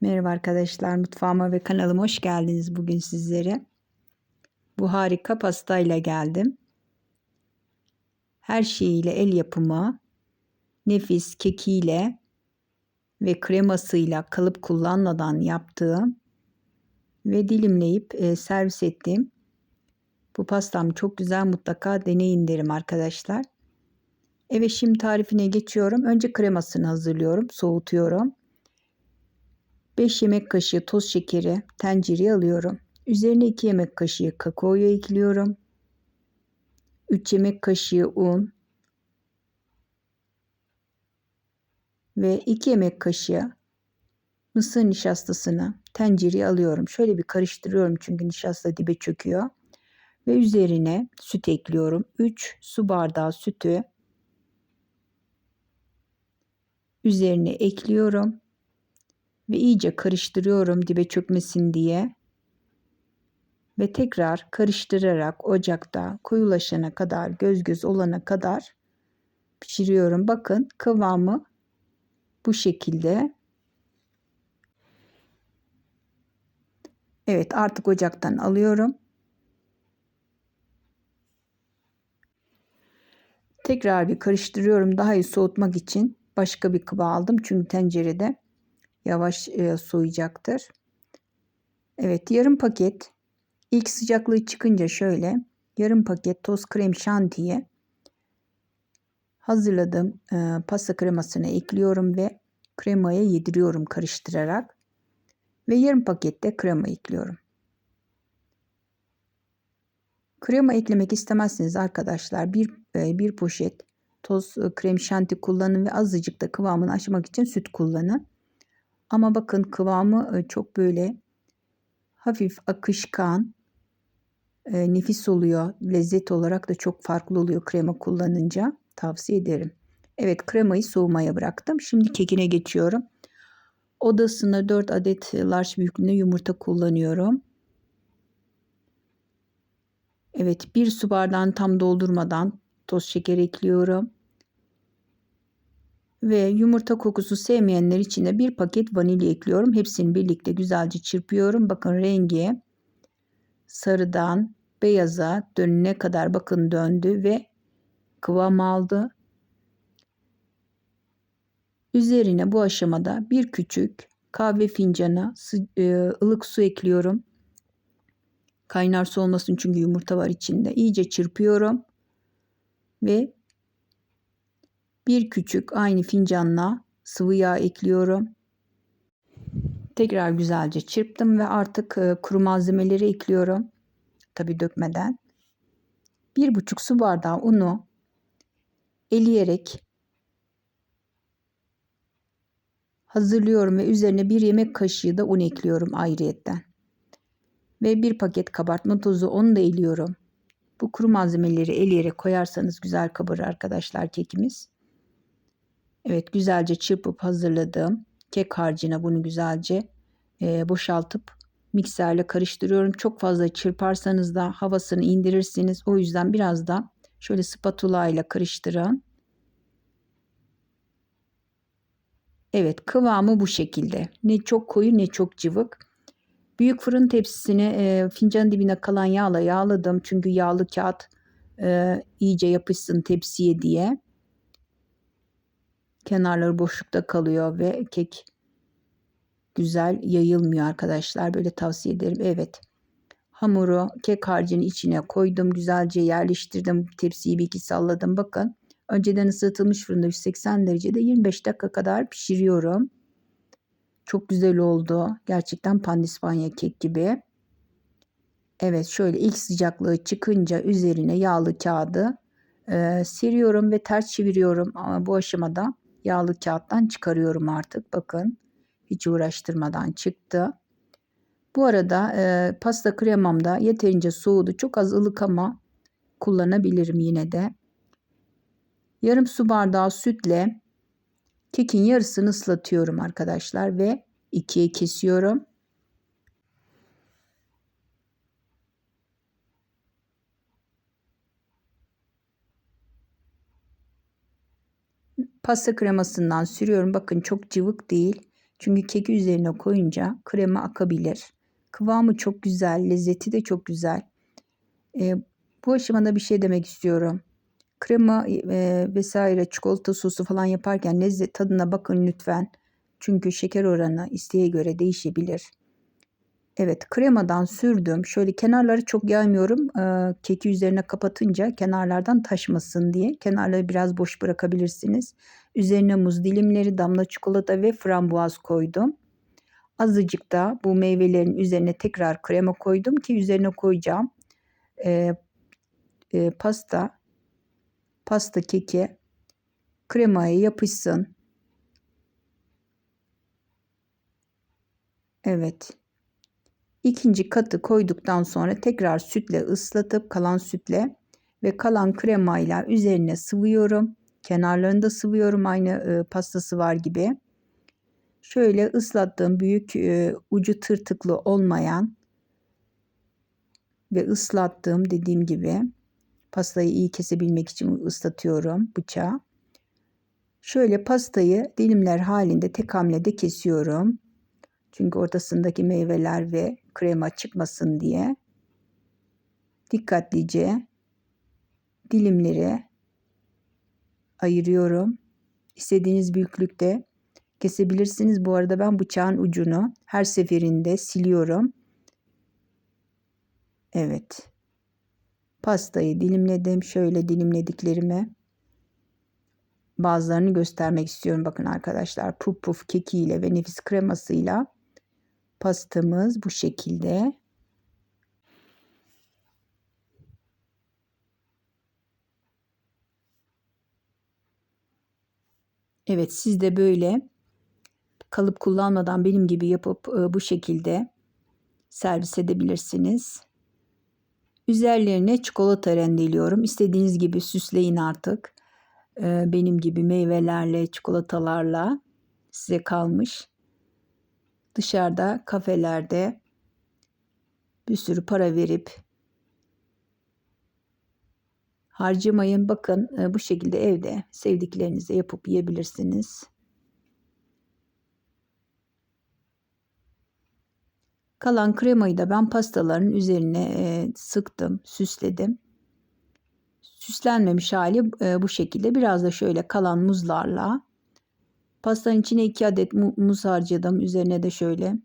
Merhaba arkadaşlar, mutfağıma ve kanalıma hoş geldiniz bugün sizlere. Bu harika pastayla geldim. Her şeyiyle el yapımı, nefis kekiyle ve kremasıyla kalıp kullanmadan yaptığım ve dilimleyip e, servis ettiğim bu pastam çok güzel mutlaka deneyin derim arkadaşlar. Evet şimdi tarifine geçiyorum. Önce kremasını hazırlıyorum, soğutuyorum. 5 yemek kaşığı toz şekeri tencereye alıyorum. Üzerine 2 yemek kaşığı kakaoyu ekliyorum. 3 yemek kaşığı un ve 2 yemek kaşığı mısır nişastasını tencereye alıyorum. Şöyle bir karıştırıyorum çünkü nişasta dibe çöküyor. Ve üzerine süt ekliyorum. 3 su bardağı sütü üzerine ekliyorum ve iyice karıştırıyorum dibe çökmesin diye. Ve tekrar karıştırarak ocakta koyulaşana kadar göz göz olana kadar pişiriyorum. Bakın kıvamı bu şekilde. Evet artık ocaktan alıyorum. Tekrar bir karıştırıyorum daha iyi soğutmak için başka bir kıva aldım çünkü tencerede yavaş e, soğuyacaktır. Evet yarım paket ilk sıcaklığı çıkınca şöyle yarım paket toz krem şantiye hazırladığım e, pasta kremasını ekliyorum ve kremaya yediriyorum karıştırarak ve yarım pakette krema ekliyorum. Krema eklemek istemezseniz arkadaşlar bir, e, bir poşet toz e, krem şanti kullanın ve azıcık da kıvamını açmak için süt kullanın. Ama bakın kıvamı e, çok böyle hafif akışkan, e, nefis oluyor. Lezzet olarak da çok farklı oluyor krema kullanınca. Tavsiye ederim. Evet kremayı soğumaya bıraktım. Şimdi kekine geçiyorum. Odasına 4 adet large büyüklüğünde yumurta kullanıyorum. Evet bir su bardağını tam doldurmadan toz şeker ekliyorum ve yumurta kokusu sevmeyenler için de bir paket vanilya ekliyorum. Hepsini birlikte güzelce çırpıyorum. Bakın rengi sarıdan beyaza dönene kadar bakın döndü ve kıvam aldı. Üzerine bu aşamada bir küçük kahve fincanı e, ılık su ekliyorum. Kaynar su olmasın çünkü yumurta var içinde. İyice çırpıyorum ve bir küçük aynı fincanla sıvı yağ ekliyorum. Tekrar güzelce çırptım ve artık e, kuru malzemeleri ekliyorum. Tabi dökmeden. Bir buçuk su bardağı unu eleyerek hazırlıyorum ve üzerine bir yemek kaşığı da un ekliyorum ayrıyetten. Ve bir paket kabartma tozu onu da eliyorum. Bu kuru malzemeleri eleyerek koyarsanız güzel kabarır arkadaşlar kekimiz. Evet güzelce çırpıp hazırladığım kek harcına bunu güzelce e, boşaltıp mikserle karıştırıyorum. Çok fazla çırparsanız da havasını indirirsiniz. O yüzden biraz da şöyle spatula ile karıştırın. Evet kıvamı bu şekilde. Ne çok koyu ne çok cıvık. Büyük fırın tepsisini e, fincanın dibine kalan yağla yağladım. Çünkü yağlı kağıt e, iyice yapışsın tepsiye diye. Kenarları boşlukta kalıyor ve kek güzel yayılmıyor arkadaşlar. Böyle tavsiye ederim. Evet. Hamuru kek harcının içine koydum. Güzelce yerleştirdim. Tepsiyi bir iki salladım. Bakın. Önceden ısıtılmış fırında 180 derecede 25 dakika kadar pişiriyorum. Çok güzel oldu. Gerçekten pandispanya kek gibi. Evet şöyle ilk sıcaklığı çıkınca üzerine yağlı kağıdı e, seriyorum ve ters çeviriyorum. Ama bu aşamada yağlı kağıttan çıkarıyorum artık. Bakın hiç uğraştırmadan çıktı. Bu arada e, pasta kremam da yeterince soğudu. Çok az ılık ama kullanabilirim yine de. Yarım su bardağı sütle kekin yarısını ıslatıyorum arkadaşlar ve ikiye kesiyorum. Pasta kremasından sürüyorum. Bakın çok cıvık değil. Çünkü keki üzerine koyunca krema akabilir. Kıvamı çok güzel, lezzeti de çok güzel. E, bu aşamada bir şey demek istiyorum. Krema e, vesaire çikolata sosu falan yaparken lezzet tadına bakın lütfen. Çünkü şeker oranı isteğe göre değişebilir. Evet kremadan sürdüm. Şöyle kenarları çok yaymıyorum. Ee, keki üzerine kapatınca kenarlardan taşmasın diye. Kenarları biraz boş bırakabilirsiniz. Üzerine muz dilimleri, damla çikolata ve frambuaz koydum. Azıcık da bu meyvelerin üzerine tekrar krema koydum ki üzerine koyacağım e, e, pasta pasta keki kremaya yapışsın. Evet. İkinci katı koyduktan sonra tekrar sütle ıslatıp kalan sütle ve kalan kremayla üzerine sıvıyorum. Kenarlarını da sıvıyorum aynı e, pastası var gibi. Şöyle ıslattığım büyük e, ucu tırtıklı olmayan ve ıslattığım dediğim gibi pastayı iyi kesebilmek için ıslatıyorum bıçağı. Şöyle pastayı dilimler halinde tek hamlede kesiyorum. Çünkü ortasındaki meyveler ve krema çıkmasın diye dikkatlice dilimleri ayırıyorum. İstediğiniz büyüklükte kesebilirsiniz. Bu arada ben bıçağın ucunu her seferinde siliyorum. Evet. Pastayı dilimledim. Şöyle dilimlediklerimi bazılarını göstermek istiyorum. Bakın arkadaşlar puf puf kekiyle ve nefis kremasıyla pastamız bu şekilde. Evet siz de böyle kalıp kullanmadan benim gibi yapıp e, bu şekilde servis edebilirsiniz. Üzerlerine çikolata rendeliyorum. İstediğiniz gibi süsleyin artık. E, benim gibi meyvelerle, çikolatalarla size kalmış dışarıda kafelerde bir sürü para verip harcamayın. Bakın e, bu şekilde evde sevdiklerinize yapıp yiyebilirsiniz. Kalan kremayı da ben pastaların üzerine e, sıktım, süsledim. Süslenmemiş hali e, bu şekilde. Biraz da şöyle kalan muzlarla Pastanın içine 2 adet muz harcadım. Üzerine de şöyle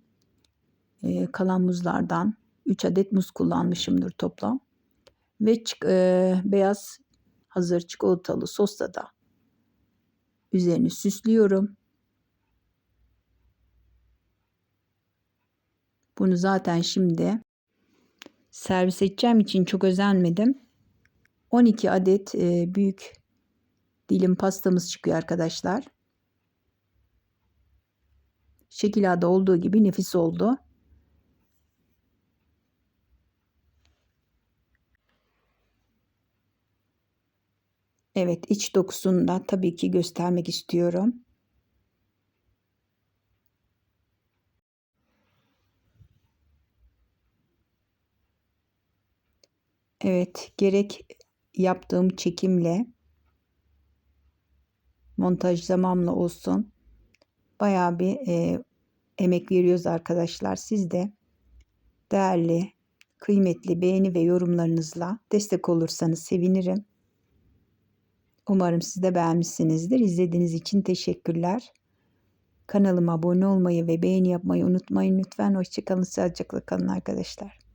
e, kalan muzlardan 3 adet muz kullanmışımdır toplam. Ve e, beyaz hazır çikolatalı sosla da üzerini süslüyorum. Bunu zaten şimdi servis edeceğim için çok özenmedim. 12 adet e, büyük dilim pastamız çıkıyor arkadaşlar. Şekilada olduğu gibi nefis oldu. Evet iç dokusunu da tabii ki göstermek istiyorum. Evet gerek yaptığım çekimle montaj zamanla olsun bayağı bir e, emek veriyoruz arkadaşlar. Siz de değerli, kıymetli beğeni ve yorumlarınızla destek olursanız sevinirim. Umarım siz de beğenmişsinizdir. İzlediğiniz için teşekkürler. Kanalıma abone olmayı ve beğeni yapmayı unutmayın lütfen. Hoşçakalın, sağlıcakla kalın arkadaşlar.